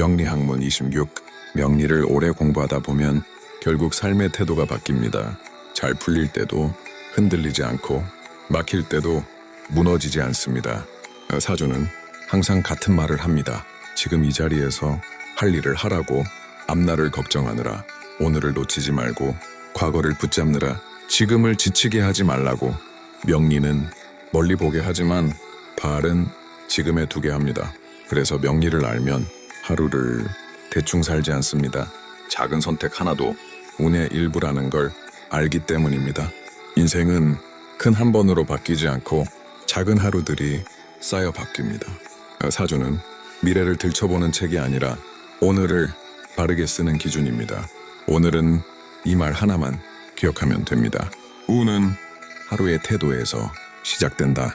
명리학문 26 명리를 오래 공부하다 보면 결국 삶의 태도가 바뀝니다. 잘 풀릴 때도 흔들리지 않고 막힐 때도 무너지지 않습니다. 어, 사주는 항상 같은 말을 합니다. 지금 이 자리에서 할 일을 하라고 앞날을 걱정하느라 오늘을 놓치지 말고 과거를 붙잡느라 지금을 지치게 하지 말라고 명리는 멀리 보게 하지만 발은 지금에 두게 합니다. 그래서 명리를 알면 하루를 대충 살지 않습니다. 작은 선택 하나도 운의 일부라는 걸 알기 때문입니다. 인생은 큰 한 번으로 바뀌지 않고 작은 하루들이 쌓여 바뀝니다. 어, 사주는 미래를 들춰보는 책이 아니라 오늘을 바르게 쓰는 기준입니다. 오늘은 이 말 하나만 기억하면 됩니다. 운은 하루의 태도에서 시작된다.